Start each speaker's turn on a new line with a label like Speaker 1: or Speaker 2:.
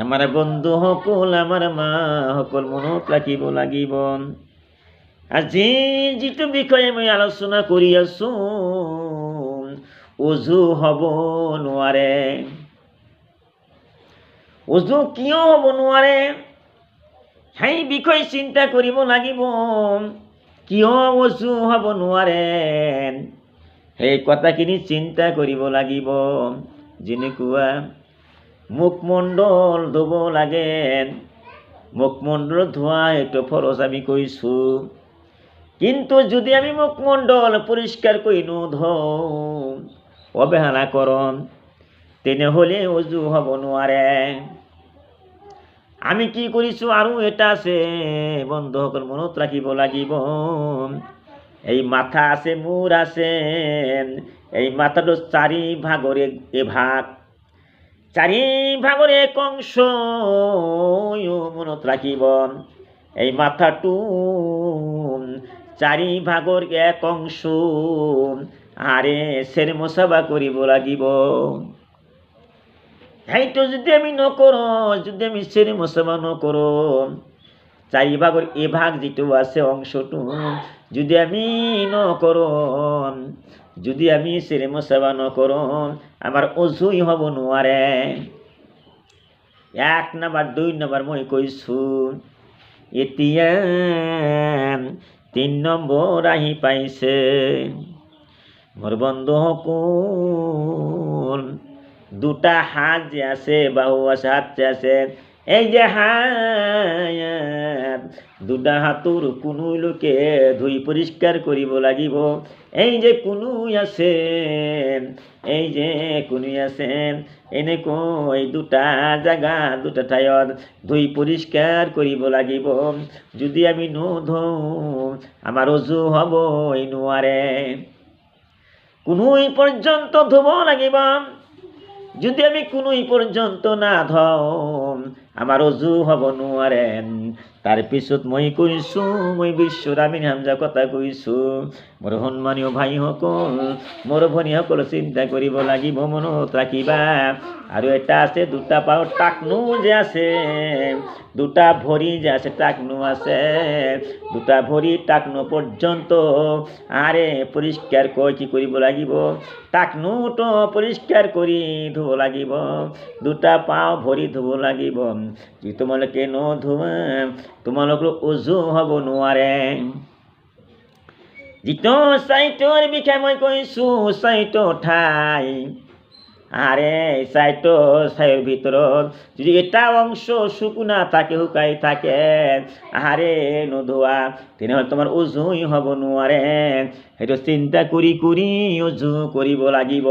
Speaker 1: আমার বন্ধু সকল আমার মা সকল মনত ৰাখিব লাগিব আজি যিটো বিষয়ে মই আলোচনা কৰি আছো উজু হ'ব নোৱাৰে। উজু কিয় হ'ব নোৱাৰে? সেই বিষয়ে চিন্তা কৰিব লাগিব। কিয় উজু হ'ব নোৱাৰে? সেই কথাখিনি চিন্তা কৰিব লাগিব। যেনেকুৱা মুখমণ্ডল ধুব লাগে মুখমণ্ডল ধোৱা এইটো ফৰজ আমি কৈছোঁ। কিন্তু যদি আমি মুখমণ্ডল পৰিষ্কাৰ কৰি নোধোওঁ অৱহেলা কৰোঁ, তেনেহ'লে উজু হ'ব নোৱাৰে। আমি কি কৰিছোঁ আৰু এটা আছে বন্ধ বন্ধুসকল মনত ৰাখিব লাগিব। এই মাথা আছে, মূৰ আছে, এই মাথাটো চাৰি ভাগৰে এভাগ। ভাগৰ এক অংশ মনত ৰাখিব এই মাথাটো চাৰি ভাগৰ এক অংশ আৰে চেৰ মচাবা কৰিব লাগিব। সেইটো যদি আমি নকৰোঁ, যদি আমি চেৰ মচাবা নকৰোঁ চাৰি ভাগৰ এভাগ যিটো আছে অংশটো যদি আমি নকৰোঁ যদি আমি চেৰে মচাবা নকৰোঁ আমাৰ অজুই হ'ব নোৱাৰে। এক নম্বৰ দুই নম্বৰ মই কৈছোঁ, এতিয়া তিন নম্বৰ আহি পাইছে। মোৰ বন্ধুসকল দুটা হাত যে আছে, বাহু আছে, হাত যে আছে এই যে হাত দুটা হাতৰ কোনোলৈকে ধুই পৰিষ্কাৰ কৰিব লাগিব। এই যে কোনো আছে এই যে কোনো আছে এনেকৈ দুটা জেগা, দুটা ঠাইত ধুই পৰিষ্কাৰ কৰিব লাগিব। যদি আমি নোধোওঁ আমাৰ অজু হ'বই নোৱাৰে। কোনোই পৰ্যন্ত ধুব লাগিব। যদি আমি কোনোই পৰ্যন্ত নাধওঁ আমাৰ অজু হ'ব নোৱাৰে তাৰপিছত মই কৈছোঁ, মই বিশ্বৰামীন হামজা কথা কৈছোঁ। মোৰ সন্মানীয় ভাইসকল, মোৰ ভনীসকল চিন্তা কৰিব লাগিব, মনত ৰাখিবা। আৰু এটা আছে, দুটা পাও টাকনো যে আছে, দুটা ভৰি যে আছে, টাকনো আছে। দুটা ভৰি টাকনো পৰ্যন্ত আৰে পৰিষ্কাৰকৈ কি কৰিব লাগিব? টাকনোটো পৰিষ্কাৰ কৰি ধুব লাগিব। দুটা পাও ভৰি ধুব লাগিব। যদি তোমালোকে নধোৱা তোমালোকৰ উজু হ'ব নোৱাৰে যিটো চাইটোৰ বিষয়ে মই কৈছোঁ চাইটো ঠাই। আৰে চাইটো চাইৰ ভিতৰত যদি এটা অংশ শুকুনা থাকে শুকাই থাকে আহাৰে নোধোৱা তেনেহ'লে তোমাৰ উজুই হ'ব নোৱাৰে সেইটো চিন্তা কৰি কৰি উজু কৰিব লাগিব।